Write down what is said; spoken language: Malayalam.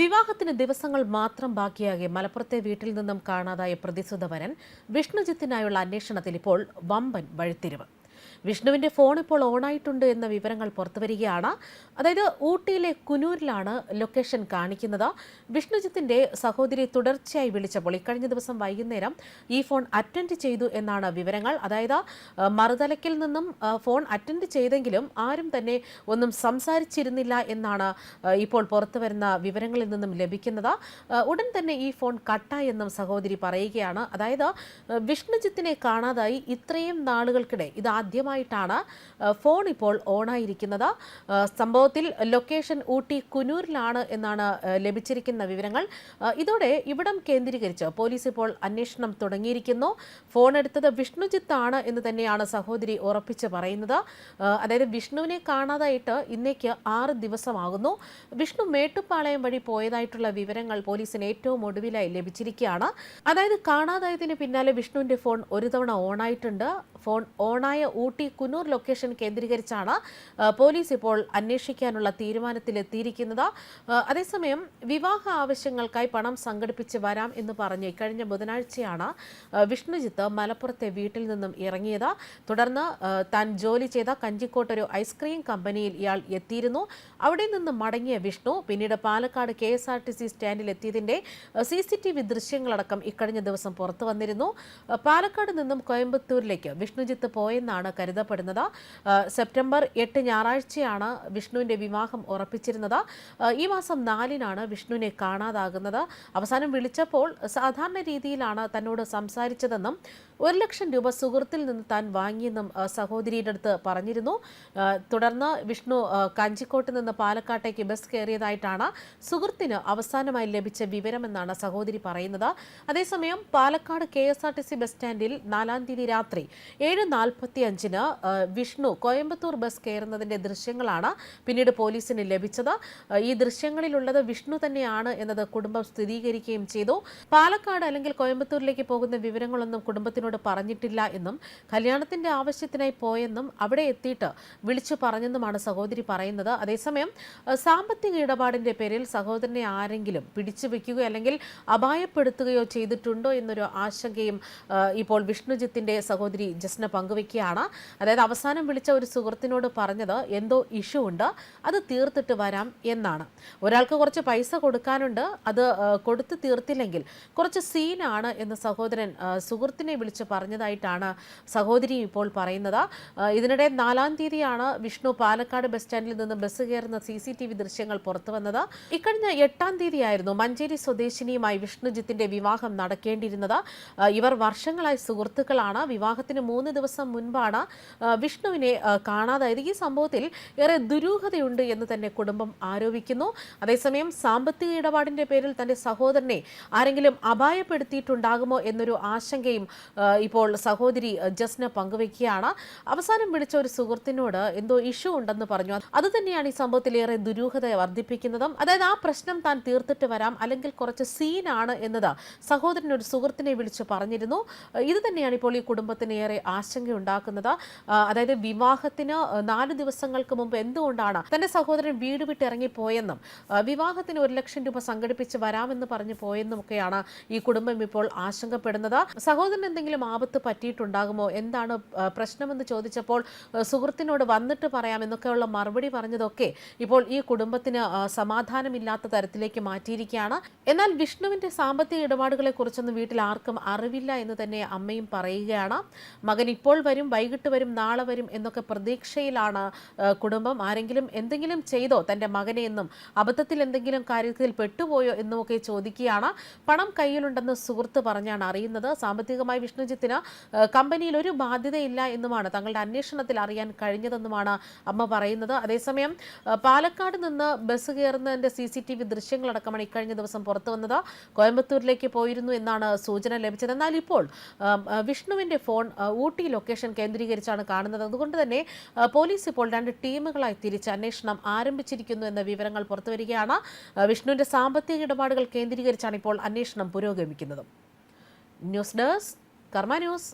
വിവാഹത്തിന് ദിവസങ്ങൾ മാത്രം ബാക്കിയാകെ മലപ്പുറത്തെ വീട്ടിൽ നിന്നും കാണാതായ പ്രതിസുധവരൻ വിഷ്ണുജിത്തിനായുള്ള അന്വേഷണത്തിൽ ഇപ്പോൾ വമ്പൻ വഴിത്തിരിവ്. വിഷ്ണുവിന്റെ ഫോൺ ഇപ്പോൾ ഓണായിട്ടുണ്ട് എന്ന വിവരങ്ങൾ പുറത്തുവരികയാണ് അതായത് ഊട്ടിയിലെ കുനൂരിലാണ് ലൊക്കേഷൻ കാണിക്കുന്നത്. വിഷ്ണുജിത്തിന്റെ സഹോദരി തുടർച്ചയായി വിളിച്ചപ്പോൾ ഇക്കഴിഞ്ഞ ദിവസം വൈകുന്നേരം ഈ ഫോൺ അറ്റൻഡ് ചെയ്തു എന്നാണ് വിവരങ്ങൾ. അതായത് മറുതലക്കിൽ നിന്നും ഫോൺ അറ്റൻഡ് ചെയ്തെങ്കിലും ആരും തന്നെ ഒന്നും സംസാരിച്ചിരുന്നില്ല എന്നാണ് ഇപ്പോൾ പുറത്തു വരുന്ന വിവരങ്ങളിൽ നിന്നും ലഭിക്കുന്നത്. ഉടൻ തന്നെ ഈ ഫോൺ കട്ടായെന്നും സഹോദരി പറയുകയാണ്. അതായത് വിഷ്ണുജിത്തിനെ കാണാതായി ഇത്രയും നാളുകൾക്കിടെ ഇത് ആദ്യമായിട്ടാണ് ആ, ഫോൺ ഇപ്പോൾ ഓണായിരിക്കുന്നത്. സംഭവത്തിൽ ലൊക്കേഷൻ ഊട്ടി കുനൂരിലാണ് എന്നാണ് ലഭിച്ചിരിക്കുന്ന വിവരങ്ങൾ. ഇതോടെ ഇവിടം കേന്ദ്രീകരിച്ച് പോലീസ് ഇപ്പോൾ അന്വേഷണം തുടങ്ങിയിരിക്കുന്നു. ഫോൺ എടുത്തത് വിഷ്ണുജിത്ത് ആണ് എന്ന് തന്നെയാണ് സഹോദരി ഉറപ്പിച്ച് പറയുന്നത്. അതായത് വിഷ്ണുവിനെ കാണാതായിട്ട് ഇന്നേക്ക് ആറ് ദിവസമാകുന്നു. വിഷ്ണു മേട്ടുപ്പാളയം വഴി പോയതായിട്ടുള്ള വിവരങ്ങൾ പോലീസിന് ഏറ്റവും ഒടുവിലായി ലഭിച്ചിരിക്കുകയാണ്. അതായത് കാണാതായതിന് പിന്നാലെ വിഷ്ണുവിന്റെ ഫോൺ ഒരു തവണ ഓണായിട്ടുണ്ട്. ഫോൺ ഓണായ ഊട്ടി കുന്നൂർ ലൊക്കേഷൻ കേന്ദ്രീകരിച്ചാണ് പോലീസ് ഇപ്പോൾ അന്വേഷിക്കാനുള്ള തീരുമാനത്തിലെത്തിയിരിക്കുന്നത്. അതേസമയം വിവാഹ ആവശ്യങ്ങൾക്കായി പണം സംഘടിപ്പിച്ച് വരാം എന്ന് പറഞ്ഞ് കഴിഞ്ഞ ബുധനാഴ്ചയാണ് വിഷ്ണുജിത്ത് മലപ്പുറത്തെ വീട്ടിൽ നിന്നും ഇറങ്ങിയത്. തുടർന്ന് താൻ ജോലി ചെയ്ത കഞ്ചിക്കോട്ട് ഒരു ഐസ്ക്രീം കമ്പനിയിൽ ഇയാൾ എത്തിയിരുന്നു. അവിടെ നിന്ന് മടങ്ങിയ വിഷ്ണു പിന്നീട് Palakkad K S R T C സ്റ്റാൻഡിൽ എത്തിയതിന്റെ സി സി ടി വി ദൃശ്യങ്ങളടക്കം ഇക്കഴിഞ്ഞ ദിവസം പുറത്തു വന്നിരുന്നു. പാലക്കാട് നിന്നും കോയമ്പത്തൂരിലേക്ക് വിഷ്ണുജിത്ത് പോയെന്നാണ് കരുതപ്പെടുന്നത്. സെപ്റ്റംബർ എട്ട് ഞായറാഴ്ചയാണ് വിഷ്ണുവിന്റെ വിവാഹം ഉറപ്പിച്ചിരുന്നത്. ഈ മാസം നാലിനാണ് വിഷ്ണുവിനെ കാണാതാകുന്നത്. അവസാനം വിളിച്ചപ്പോൾ സാധാരണ രീതിയിലാണ് തന്നോട് സംസാരിച്ചതെന്നും ഒരു ലക്ഷം രൂപ സുഹൃത്തിൽ നിന്ന് താൻ വാങ്ങിയെന്നും സഹോദരിയുടെ അടുത്ത് പറഞ്ഞിരുന്നു. തുടർന്ന് വിഷ്ണു കഞ്ചിക്കോട്ട് നിന്ന് പാലക്കാട്ടേക്ക് ബസ് കയറിയതായിട്ടാണ് സുഹൃത്തിന് അവസാനമായി ലഭിച്ച വിവരമെന്നാണ് സഹോദരി പറയുന്നത്. അതേസമയം പാലക്കാട് കെ ബസ് സ്റ്റാൻഡിൽ നാലാം തീയതി രാത്രി ഏഴ് നാൽപ്പത്തി അഞ്ചിന് വിഷ്ണു കോയമ്പത്തൂർ ബസ് കയറുന്നതിന്റെ ദൃശ്യങ്ങളാണ് പിന്നീട് പോലീസിന് ലഭിച്ചത്. ഈ ദൃശ്യങ്ങളിലുള്ളത് വിഷ്ണു തന്നെയാണ് എന്നത് കുടുംബം സ്ഥിരീകരിക്കുകയും ചെയ്തു. പാലക്കാട് അല്ലെങ്കിൽ കോയമ്പത്തൂരിലേക്ക് പോകുന്ന വിവരങ്ങളൊന്നും കുടുംബത്തിനോട് പറഞ്ഞിട്ടില്ല എന്നും കല്യാണത്തിന്റെ ആവശ്യത്തിനായി പോയെന്നും അവിടെ എത്തിയിട്ട് വിളിച്ചു പറഞ്ഞെന്നുമാണ് സഹോദരി പറയുന്നത്. അതേസമയം സാമ്പത്തിക ഇടപാടിന്റെ പേരിൽ സഹോദരനെ ആരെങ്കിലും പിടിച്ചു വയ്ക്കുകയോ അല്ലെങ്കിൽ അപായപ്പെടുത്തുകയോ ചെയ്തിട്ടുണ്ടോ എന്നൊരു ആശങ്കയും ഇപ്പോൾ വിഷ്ണുജിത്തിന്റെ സഹോദരി ജസ്ന പങ്കുവെക്കുകയാണ്. അതായത് അവസാനം വിളിച്ച ഒരു സുഹൃത്തിനോട് പറഞ്ഞത് എന്തോ ഇഷ്യൂ ഉണ്ട് അത് തീർത്തിട്ട് വരാം എന്നാണ്. ഒരാൾക്ക് കുറച്ച് പൈസ കൊടുക്കാനുണ്ട് അത് കൊടുത്ത് തീർത്തില്ലെങ്കിൽ കുറച്ച് സീനാണ് എന്ന് സഹോദരൻ സുഹൃത്തിനെ വിളിച്ച് പറഞ്ഞതായിട്ടാണ് സഹോദരി ഇപ്പോൾ പറയുന്നത്. ഇതിനിടെ നാലാം തീയതിയാണ് വിഷ്ണു പാലക്കാട് ബസ് സ്റ്റാൻഡിൽ നിന്ന് ബസ് കയറുന്ന സി സി ടി വി ദൃശ്യങ്ങൾ പുറത്തു വന്നത്. ഇക്കഴിഞ്ഞ എട്ടാം തീയതിയായിരുന്നു മഞ്ചേരി സ്വദേശിനിയുമായി വിഷ്ണുജിത്തിന്റെ വിവാഹം നടക്കേണ്ടിയിരുന്നത്. ഇവർ വർഷങ്ങളായി സുഹൃത്തുക്കളാണ്. വിവാഹത്തിന് മൂന്ന് ദിവസം മുൻപാണ് വിഷ്ണുവിനെ കാണാതായത്. ഈ സംഭവത്തിൽ ഏറെ ദുരൂഹതയുണ്ട് എന്ന് തന്നെ കുടുംബം ആരോപിക്കുന്നു. അതേസമയം സാമ്പത്തിക ഇടപാടിന്റെ പേരിൽ തന്റെ സഹോദരനെ ആരെങ്കിലും അപായപ്പെടുത്തിയിട്ടുണ്ടാകുമോ എന്നൊരു ആശങ്കയും ഇപ്പോൾ സഹോദരി ജസ്ന പങ്കുവെക്കുകയാണ്. അവസാനം വിളിച്ച ഒരു സുഹൃത്തിനോട് എന്തോ ഇഷ്യൂ ഉണ്ടെന്ന് പറഞ്ഞു. അത് തന്നെയാണ് ഈ സംഭവത്തിൽ ഏറെ ദുരൂഹത വർദ്ധിപ്പിക്കുന്നതും. അതായത് ആ പ്രശ്നം താൻ തീർത്തിട്ട് വരാം അല്ലെങ്കിൽ കുറച്ച് സീനാണ് എന്നത് സഹോദരൻ ഒരു സുഹൃത്തിനെ വിളിച്ച് പറഞ്ഞിരുന്നു. ഇത് തന്നെയാണ് ഇപ്പോൾ ഈ കുടുംബത്തിന് ഏറെ ആശങ്ക ഉണ്ടാക്കുന്നത് ആ, അതായത് വിവാഹത്തിന് നാല് ദിവസങ്ങൾക്ക് മുമ്പ് എന്തുകൊണ്ടാണ് തന്റെ സഹോദരൻ വീട് വിട്ട് ഇറങ്ങിപ്പോയെന്നും വിവാഹത്തിന് ഒരു ലക്ഷം രൂപ സംഘടിപ്പിച്ച് വരാമെന്ന് പറഞ്ഞു പോയെന്നും ഒക്കെയാണ് ഈ കുടുംബം ഇപ്പോൾ ആശങ്കപ്പെടുന്നത്. സഹോദരൻ എന്തെങ്കിലും ആപത്ത് പറ്റിയിട്ടുണ്ടാകുമോ? എന്താണ് പ്രശ്നമെന്ന് ചോദിച്ചപ്പോൾ സുഹൃത്തിനോട് വന്നിട്ട് പറയാം എന്നൊക്കെയുള്ള മറുപടി പറഞ്ഞതൊക്കെ ഇപ്പോൾ ഈ കുടുംബത്തിന് സമാധാനമില്ലാത്ത തരത്തിലേക്ക് മാറ്റിയിരിക്കുകയാണ്. എന്നാൽ വിഷ്ണുവിന്റെ സാമ്പത്തിക ഇടപാടുകളെ കുറിച്ചൊന്നും വീട്ടിൽ ആർക്കും അറിവില്ല എന്ന് തന്നെ അമ്മയും പറയുകയാണ്. മകൻ ഇപ്പോൾ വരും വൈകിട്ട് വരും നാളെ വരും എന്നൊക്കെ പ്രതീക്ഷയിലാണ് കുടുംബം. ആരെങ്കിലും എന്തെങ്കിലും ചെയ്തോ തന്റെ മകനെ എന്നും അബദ്ധത്തിൽ എന്തെങ്കിലും കാര്യത്തിൽ പെട്ടുപോയോ എന്നുമൊക്കെ ചോദിക്കുകയാണ്. പണം കയ്യിലുണ്ടെന്ന് സുഹൃത്ത് പറഞ്ഞാണ് അറിയുന്നത്. സാമ്പത്തികമായി വിഷ്ണുജിത്തിന് കമ്പനിയിൽ ഒരു ബാധ്യതയില്ല എന്നുമാണ് തങ്ങളുടെ അന്വേഷണത്തിൽ അറിയാൻ കഴിഞ്ഞതെന്നുമാണ് അമ്മ പറയുന്നത്. അതേസമയം പാലക്കാട് നിന്ന് ബസ് കയറുന്നതിന്റെ സി സി ടി വി ദൃശ്യങ്ങളടക്കമാണ് ഇക്കഴിഞ്ഞ ദിവസം പുറത്തു വന്നത്. കോയമ്പത്തൂരിലേക്ക് പോയിരുന്നു എന്നാണ് സൂചന ലഭിച്ചത്. എന്നാൽ ഇപ്പോൾ വിഷ്ണുവിന്റെ ഫോൺ ഊട്ടി ലൊക്കേഷൻ കേന്ദ്രീകരിച്ചാണ് കാണുന്നത്. അതുകൊണ്ട് തന്നെ പോലീസ് ഇപ്പോൾ രണ്ട് ടീമുകളായി തിരിച്ച് അന്വേഷണം ആരംഭിച്ചിരിക്കുന്നു എന്ന വിവരങ്ങൾ പുറത്തുവരികയാണ് വിഷ്ണുവിന്റെ സാമ്പത്തിക ഇടപാടുകൾ കേന്ദ്രീകരിച്ചാണ് ഇപ്പോൾ അന്വേഷണം പുരോഗമിക്കുന്നത്. News desk Karma news.